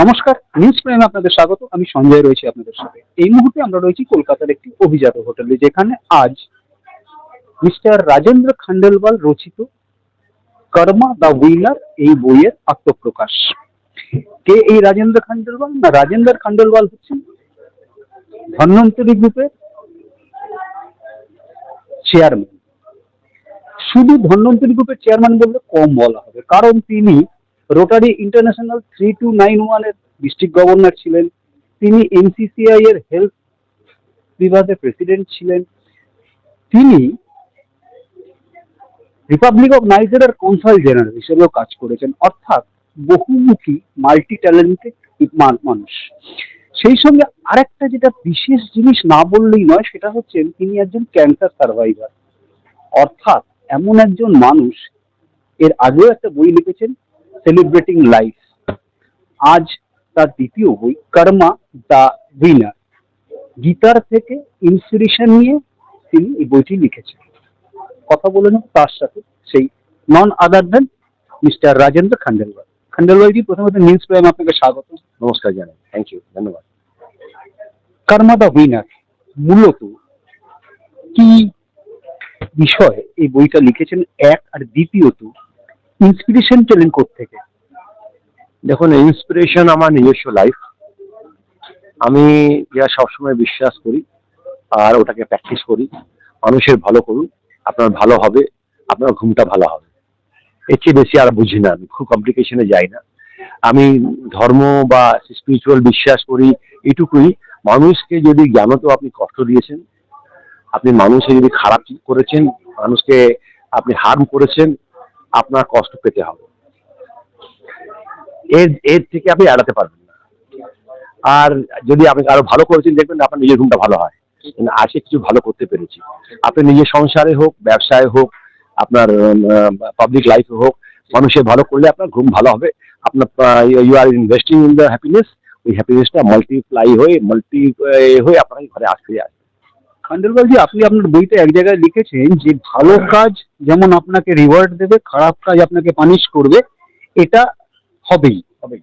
নমস্কার, নিউজ প্রাইমে আপনাদের স্বাগত। আমি সঞ্জয় রয়েছি আপনাদের সাথে। এই মুহূর্তে আমরা রয়েছি কলকাতার একটি অভিজাত হোটেলে, যেখানে আজ মিস্টার রাজেন্দ্র খান্ডেলওয়াল রচিত কর্মা দ্য উইনার এই বইয়ের আত্মপ্রকাশ। কে এই রাজেন্দ্র খান্ডেলওয়াল না, রাজেন্দ্র খান্ডেলওয়াল হচ্ছেন ধন্বন্তরী গ্রুপের চেয়ারম্যান শুধু ধন্বন্তরী গ্রুপের চেয়ারম্যান বললে কম বলা হবে, কারণ তিনি Rotary International three two nine ওয়ানের ডিস্ট্রিক্ট গভর্নর ছিলেন। তিনি এনসিসিআই এর হেলথ বিভাগের প্রেসিডেন্ট ছিলেন। তিনি রিপাবলিক অফ নাইজেরিয়ার কনসাল জেনারেল হিসেবেও কাজ করেছেন। অর্থাৎ বহুমুখী মাল্টি ট্যালেন্টেড মানুষ। সেই সঙ্গে আরেকটা যেটা বিশেষ জিনিস না বললেই নয়, সেটা হচ্ছে তিনি একজন ক্যান্সার সার্ভাইভার অর্থাৎ এমন একজন মানুষ, এর আগেও একটা বই লিখেছেন সেলিব্রেটিং লাইফ আজ তার দ্বিতীয় বই কর্মা দ্য উইনার গীতার থেকে ইন্সপিরেশন নিয়ে তিনি এই বইটি লিখেছেন। কথা বলে নেব তার সাথে সেই non other then mister Rajendra Khandelwal Khandelwalji প্রথমত নিউজ প্রাইম আপনাকে স্বাগত। নমস্কার জানাই। থ্যাংক ইউ ধন্যবাদ। কর্মা দ্য উইনার মূলত কি বিষয় এই বইটা লিখেছেন? এক আর দ্বিতীয়ত ইন্সপিরেশন পেলেন থেকে দেখুন ইন্সপিরেশন আমার নিজস্ব লাইফ আমি যা সবসময় বিশ্বাস করি, আর ওটাকে প্র্যাকটিস করি, মানুষের ভালো করুন আপনার ভালো হবে, আপনার ঘুমটা ভালো হবে। এর চেয়ে বেশি আর বুঝি না আমি, খুব কমপ্লিকেশনে যাই না। আমি ধর্ম বা স্পিরিচুয়াল বিশ্বাস করি, এটুকুই। মানুষকে যদি জ্ঞানত আপনি কষ্ট দিয়েছেন, আপনি মানুষে যদি খারাপ করেছেন, মানুষকে আপনি হার্ম করেছেন আপনার কষ্ট পেতে হবে। এর এর থেকে আপনি এড়াতে পারবেন না। আর যদি আপনি আরও ভালো করেছেন, দেখবেন আপনার নিজের ঘুমটা ভালো হয়। কিন্তু আজকে কিছু ভালো করতে পেরেছি। আপনি নিজের সংসারে হোক, ব্যবসায় হোক, আপনার পাবলিক লাইফে হোক, মানুষের ভালো করলে আপনার ঘুম ভালো হবে। আপনার you are investing in the happiness ওই হ্যাপিনেসটা মাল্টিপ্লাই হয়ে মাল্টি হয়ে আপনার ঘরে আসতে আসবে। খান্ডেলওয়ালজি আপনি আপনার বইতে এক জায়গায় লিখেছেন যে ভালো কাজ যেমন আপনাকে রিওয়ার্ড দেবে খারাপ কাজ আপনাকে পানিশ করবে এটা হবেই হবেই।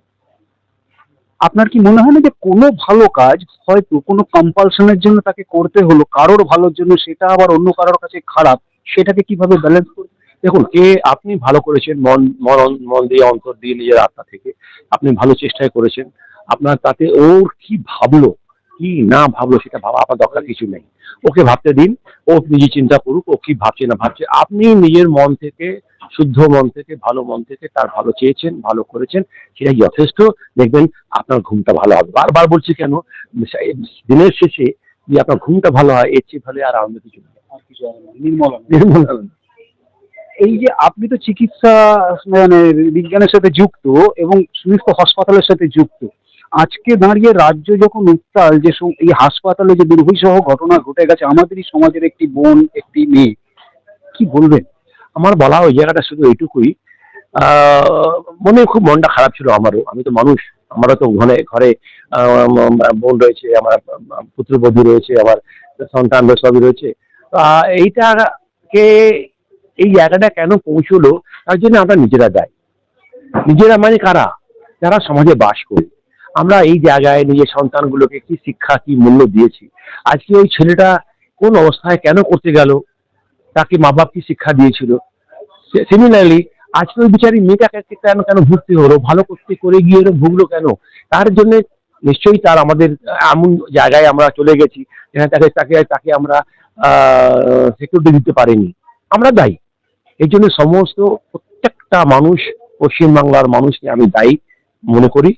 আপনার কি মনে হয় না যে কোনো ভালো কাজ হয়তো কোনো কম্পালশনের জন্য তাকে করতে হলো কারোর ভালোর জন্য সেটা আবার অন্য কারোর কাছে খারাপ সেটাকে কীভাবে ব্যালেন্স করবে দেখুন কে আপনি ভালো করেছেন মন মন মন দিয়ে অন্তর দিয়ে নিজের আত্মা থেকে আপনি ভালো চেষ্টায় করেছেন আপনার তাতে ওর কি ভাবলো কি না ভাবলো সেটা ভাবা আপনার দরকার কিছু নেই। ওকে ভাবতে দিন ও নিজে চিন্তা করুক ও কি ভাবছে না ভাবছে। আপনি নিজের মন থেকে শুদ্ধ মন থেকে ভালো মন থেকে তার ভালো চেয়েছেন ভালো করেছেন সেটাই যথেষ্ট। দেখবেন আপনার ঘুমটা ভালো হবে। বারবার বলছি কেন দিনের শেষে যে আপনার ঘুমটা ভালো হয় এর চেয়ে ভালো আর আনন্দ কিছু নেই। নির্মল নির্মল এই যে আপনি তো চিকিৎসা মানে বিজ্ঞানের সাথে যুক্ত এবং সমস্ত হাসপাতালের সাথে যুক্ত আজকে দাঁড়িয়ে রাজ্য যখন উত্তাল, যে এই হাসপাতালে যে দুর্বিষহ ঘটনা ঘটে গেছে, আমাদেরই সমাজের একটি বোন, একটি মেয়ে, কি বলবেন? আমার বলা ওই জায়গাটা শুধু এইটুকুই। মনে খুব মনটা খারাপ ছিল আমারও। আমি তো মানুষ, আমারও তো ঘরে ঘরে বোন রয়েছে, আমার পুত্রবধূ রয়েছে, আমার সন্তান সবই রয়েছে। এইটাকে, এই জায়গাটা কেন পৌঁছলো, তার জন্য আমরা নিজেরা দায়ী। নিজেরা মানে কারা? যারা সমাজে বাস করি। আমরা এই জায়গায় নিজের সন্তানগুলোকে কি শিক্ষা, কি মূল্য দিয়েছি? আজকে ওই ছেলেটা কোন অবস্থায় কেন করতে গেল? তাকে মা বাপ কি শিক্ষা দিয়েছিল? সিমিলারলি আজকে ওই বিচারি মেয়েটাকে কেন কেন ভুগতে হলো? ভালো করতে, করে গিয়ে ভুগলো কেন? তার জন্য নিশ্চয়ই তার আমাদের, এমন জায়গায় আমরা চলে গেছি, যেখানে তাকে তাকে তাকে আমরা সিকিউরিটি দিতে পারিনি। আমরা দায়ী। এই জন্য সমস্ত প্রত্যেকটা মানুষ পশ্চিমবাংলার মানুষকে আমি দায়ী মনে করি।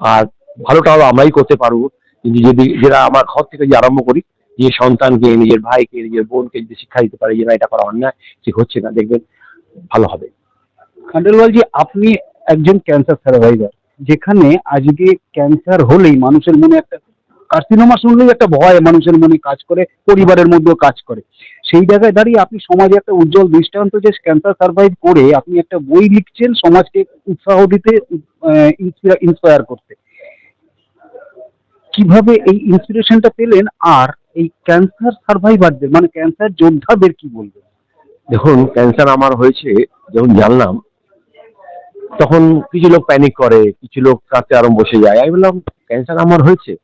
আর ভালোটাও আমরাই করতে পারব। কিন্তু যদি যেটা আমার ঘর থেকে যে আরম্ভ করি নিজের সন্তানকে, নিজের ভাইকে, নিজের বোনকে যদি শিক্ষা দিতে পারে যে না, এটা করা অন্যায় ঠিক হচ্ছে না, দেখবেন ভালো হবে। খান্ডেলওয়ালজি, আপনি একজন ক্যান্সার সার্ভাইভার যেখানে আজকে ক্যান্সার হলেই মানুষের মনে একটা কার্সিনোমা শুনলেই একটা ভয়, মানুষের মনে কাজ করে, পরিবারের মধ্যেও কাজ করে। সেই জায়গায় দাঁড়িয়ে আপনি সমাজে একটা উজ্জ্বল দৃষ্টান্ত যে ক্যান্সার সার্ভাইভ করে আপনি একটা বই লিখছেন সমাজকে উৎসাহ দিতে ইন্সপায়ার করতে। কীভাবে এই ইন্সপিরেশনটা পেলেন আর এই ক্যান্সার সার্ভাইভারদের মানে ক্যান্সার যোদ্ধাদের কি বলবেন? দেখুন ক্যান্সার আমার হয়েছে যখন জানলাম, তখন কিছু লোক প্যানিক করে, কিছু লোক কাঁদতে আরম্ভ বসে যায়। আমি বললাম ক্যান্সার আমার হয়েছে?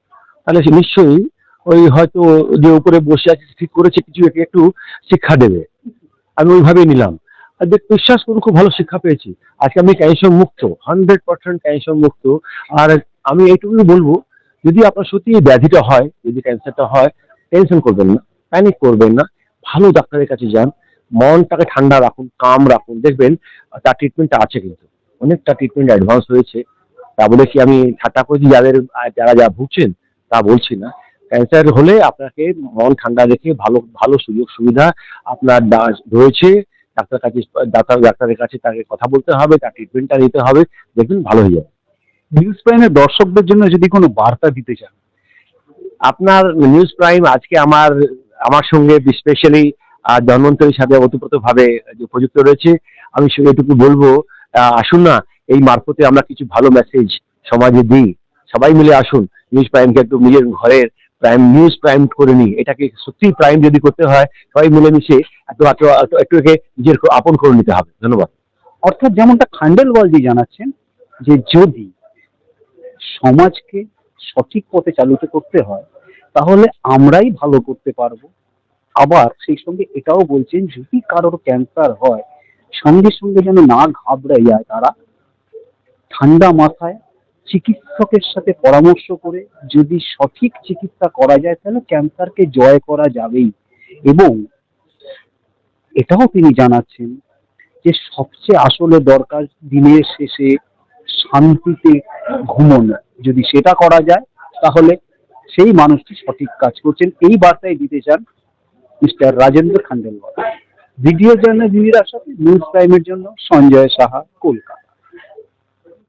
তাহলে সে নিশ্চয়ই ওই হয়তো যে উপরে বসে আছে, ঠিক করেছে, কিছু একে একটু শিক্ষা দেবে। আমি ওইভাবেই নিলাম। আর বিশ্বাস করুন, খুব ভালো শিক্ষা পেয়েছি। আজকে আমি ক্যান্সার মুক্ত হান্ড্রেড পার্সেন্ট ক্যান্সার মুক্ত। আর আমি এইটুকুই বলব যদি আপনার সত্যি এই ব্যাধিটা হয়, যদি ক্যান্সারটা হয় টেনশন করবেন না প্যানিক করবেন না, ভালো ডাক্তারের কাছে যান, মনটাকে ঠান্ডা রাখুন কাম রাখুন, দেখবেন তার ট্রিটমেন্টটা আছে কিন্তু। অনেকটা ট্রিটমেন্ট অ্যাডভান্স হয়েছে। তা বলে কি আমি ঠাট্টা করছি যাদের, যারা যা ভুগছেন, তা বলছি না। ক্যান্সার হলে আপনাকে মন ঠান্ডা রেখে ভালো ভালো সুযোগ সুবিধা আপনার রয়েছে। ডাক্তার কাছে, ডাক্তার, ডাক্তারের কাছে তাকে কথা বলতে হবে, তার ট্রিটমেন্টটা নিতে হবে। দেখবেন ভালো হয়ে যাবে। নিউজ প্রাইমের দর্শকদের জন্য যদি কোনো বার্তা দিতে চান। আপনার নিউজ প্রাইম আজকে আমার আমার সঙ্গে স্পেশালি ধন্বন্তরীর সাথে ওতপ্রোতভাবে উপযুক্ত রয়েছে আমি এটুকু বলব আসুন না এই মারফতে আমরা কিছু ভালো মেসেজ সমাজে দিই। সবাই মিলে আসুন নিউজ প্রাইমকে একটু নিজের ঘরের প্রাইম নিউজ প্রাইম করে নিই। এটাকে সত্যি প্রাইম যদি করতে হয় সবাই মিলেমিশে একটু- একটু একে নিজের আপন করে নিতে হবে। ধন্যবাদ। অর্থাৎ যেমনটা খান্ডেলওয়ালজি জানাচ্ছেন যে যদি সমাজকে সঠিক পথে চালিত করতে হয়, তাহলে আমরাই ভালো করতে পারব। আবার সেই সঙ্গে এটাও বলছেন, যদি কারোর ক্যান্সার হয়, সঙ্গে সঙ্গে যেন না ঘাবড়ে যায় তারা, ঠান্ডা মাথায় চিকিৎসকের সাথে পরামর্শ করে যদি সঠিক চিকিৎসা করা যায়, তাহলে ক্যান্সারকে জয় করা যাবেই। এবং এটাও তিনি জানাচ্ছেন যে সবচেয়ে আসলে দরকার দিনের শেষে শান্তিতে ঘুমোনো। যদি সেটা করা যায়, তাহলে সেই মানুষটি সঠিক কাজ করছেন। এই বার্তাই দিতে চান mister Rajendra Khandelwal. Video journal সাথে নিউজ টাইমের জন্য সঞ্জয় সাহা, কলকাতা।